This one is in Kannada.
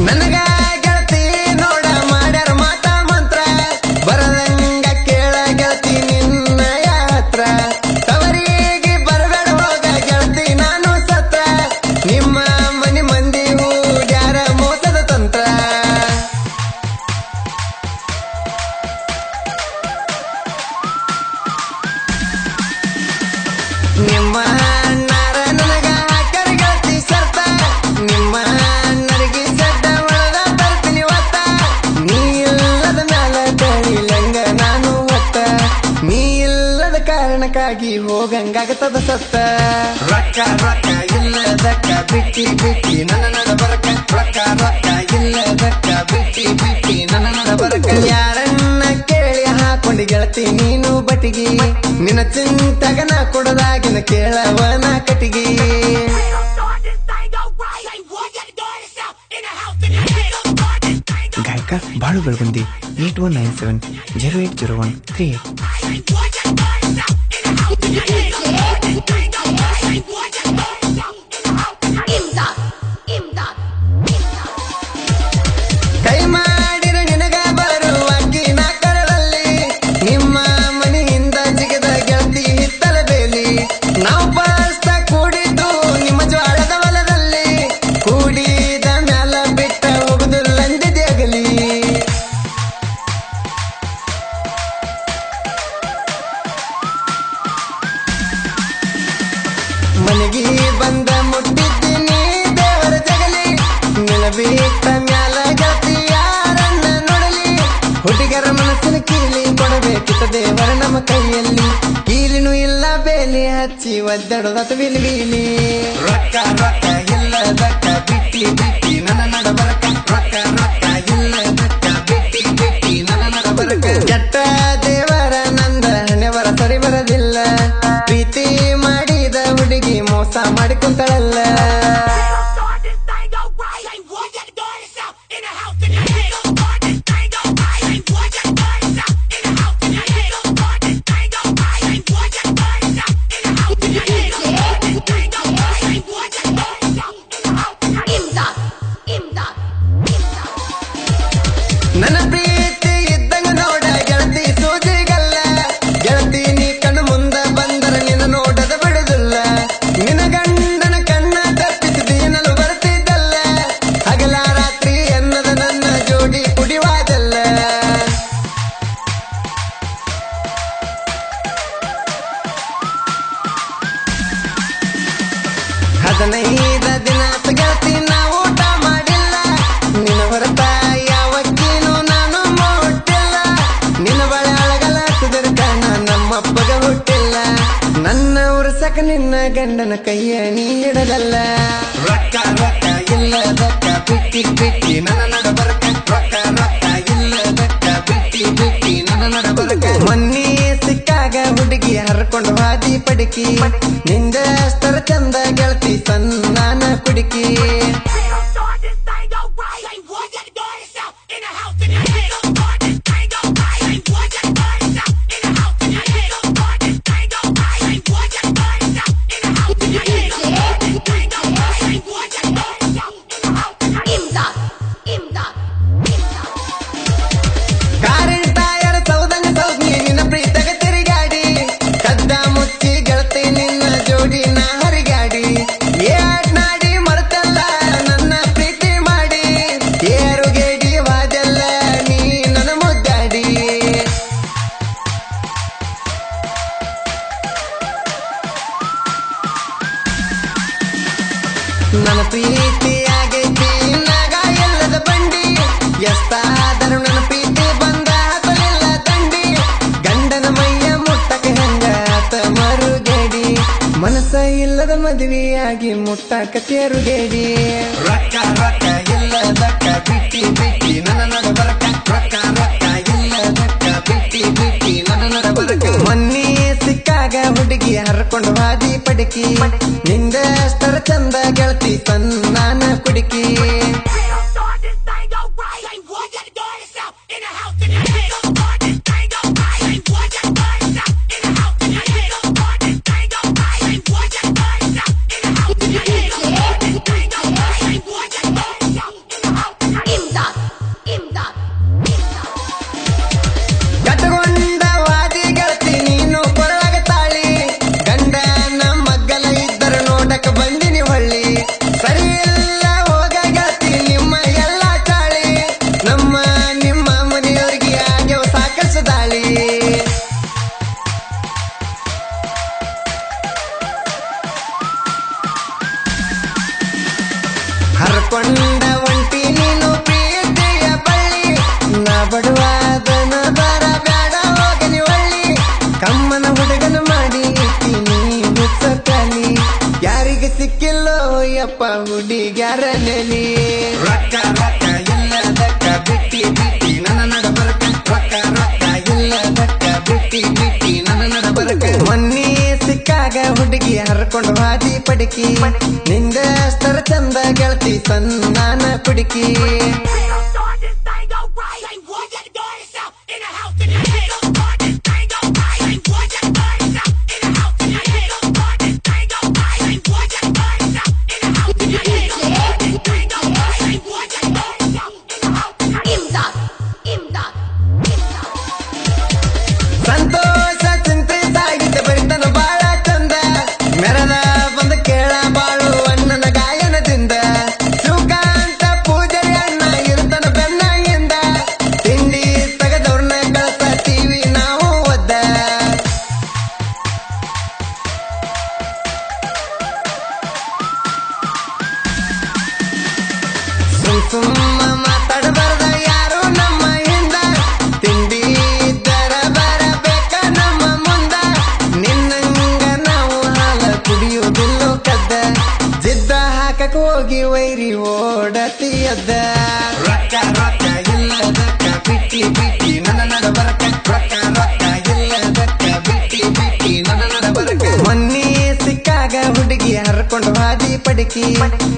ನನಗ ಹೋಗಂಗಾಗತದ ಸತ್ತ ರೊಕ್ಕ ರೊಕ್ಕ ಇಲ್ಲದಕ್ಕ ಬಿಟ್ಟಿ ಬಿಟ್ಟಿ. ನನ್ನ ನಡಬರಕ ರೊಕ್ಕ ರೊಕ್ಕ ಇಲ್ಲದಕ್ಕ ಬಿಟ್ಟಿ ಬಿಟ್ಟಿ. ನನ್ನ ನಡಬರಕ ಯಾರನ್ನ ಕೇಳಿ ಹಾಕೊಂಡಿ ಗೆಳತಿ ನೀನು ಬಟಿಗಿ ನಿನ್ನ ಚಿಂತಗನ ಕೊಡದಾಗಿನ ಕೇಳವನ ಕಟಿಗಿ ಗಾಯಕ Balu Belagundi eight one nine seven zero eight zero one three eight. ಮನೆಗೆ ಬಂದ ಮುಟ್ಟಿದ್ದೀನಿ. ದೇವರ ಜಗಲಿ ನಿಲಬೀತ ಮ್ಯಾಲ ಗೆಳತಿ ಯಾರನ್ನ ನೋಡಲಿ. ಹುಡುಗರ ಮನಸ್ಸಿನ ಕೀಲಿ ಕೊಡಬೇಕಿತ್ತ ದೇವರ ನಮ್ಮ ಕೈಯಲ್ಲಿ. ಕೀಲಿನೂ ಇಲ್ಲ, ಬೇಲಿ ಹಚ್ಚಿ ಒದ್ದಡದ ಬಿಲಿ ಬೀಲಿ. ರೊಕ್ಕ ರೊಕ್ಕ ಇಲ್ಲದಕ್ಕ ಬಿಟ್ಟಿ ಬಿಟ್ಟಿ ನನ್ನ ಹದಿನೈದ ದಿನ ಗೆಳತಿ ನಾ ಊಟ ಮಾಡಿಲ್ಲ. ನಿನ್ನ ಹೊರತ ಯಾವಕ್ಕಿನೂ ನಾನು ಮುಟ್ಟಿಲ್ಲ ನಿನ್ನ ಬಳೆ ಅಳಗಲ ಸುದರ್ಕಣ ನಮ್ಮಪ್ಪಗ ಹುಟ್ಟಿಲ್ಲ. ನನ್ನ ಉರ್ಸಕ ನಿನ್ನ ಗಂಡನ ಕೈಯ ನೀ ಹಿಡದಲ್ಲ ರೊಕ್ಕ ರೊಕ್ಕ ಇಲ್ಲದಕ್ಕ ಬಿಟ್ಟಿ ಬಿಟ್ಟಿ, ನನ್ನ ನಡಬರಕ ರೊಕ್ಕ ರೊಕ್ಕ ಇಲ್ಲದಕ್ಕ ಬಿಟ್ಟಿ ಬಿಟ್ಟಿ, ನನ್ನ ನಡಬರಕ ಮೊನ್ನೆ ಸಿಕ್ಕಾಗ ಹುಡುಗಿ ಹರ್ಕೊಂಡು ಹಾದಿ ಪಡಿಕಿ. ನಿಂದ ಇಲ್ಲದ ಮದುವೆಯಾಗಿ ಮುಟ್ಟ ತೇರುಗೇಡಿ ರೊಕ್ಕ ರೊಕ್ಕ ಇಲ್ಲದಕ್ಕ ಬಿಟ್ಟಿ ಬಿಟ್ಟಿ ನನ್ನ ನಡಬರಕ ರೊಕ್ಕ ರೊಕ್ಕ ಇಲ್ಲದಕ್ಕ ಬಿಟ್ಟಿ ಬಿಟ್ಟಿ ನನ್ನ ನಡಬರಕ ಮೊನ್ನೆ ಸಿಕ್ಕಾಗ ಹುಡುಗಿ ಹರ್ಕೊಂಡು ಹಾದಿ ಪಡಿಕಿ. ಕೊಂಡ ಒಂಟಿ ನೀನು ಬಳ್ಳಿ. ನಾ ಬಡವಾದನ ಬರ ಕಮ್ಮನ ಹುಡುಗನ ಮಾಡಿ ನೀನು ಸಕಲಿ ಸಿಕ್ಕಿಲ್ಲೋ ಯಪ್ಪ ಹುಡುಗ್ಯಾರ ನೆಲಿ. ರೊಕ್ಕ ರೊಕ್ಕ ಎಲ್ಲದಕ್ಕ ಬಿಟ್ಟಿ ಬಿಟ್ಟಿ ನನ್ನ ನಡ ಬರಕ. ರೊಕ್ಕ ರೊಕ್ಕ ಎಲ್ಲದಕ್ಕ ಬಿಟ್ಟಿ ಬಿಟ್ಟಿ ಸಿಕ್ಕಾಗ ಹುಡುಗಿ ಹರ್ಕೊಂಡು ಹಾದಿ ಪಡಕಿ. ನಿಂದ ಅಸ್ತರ ಚಂದ ಗೆಳತಿ ಸನ್ನಾನ ಕುಡುಕಿ. ti.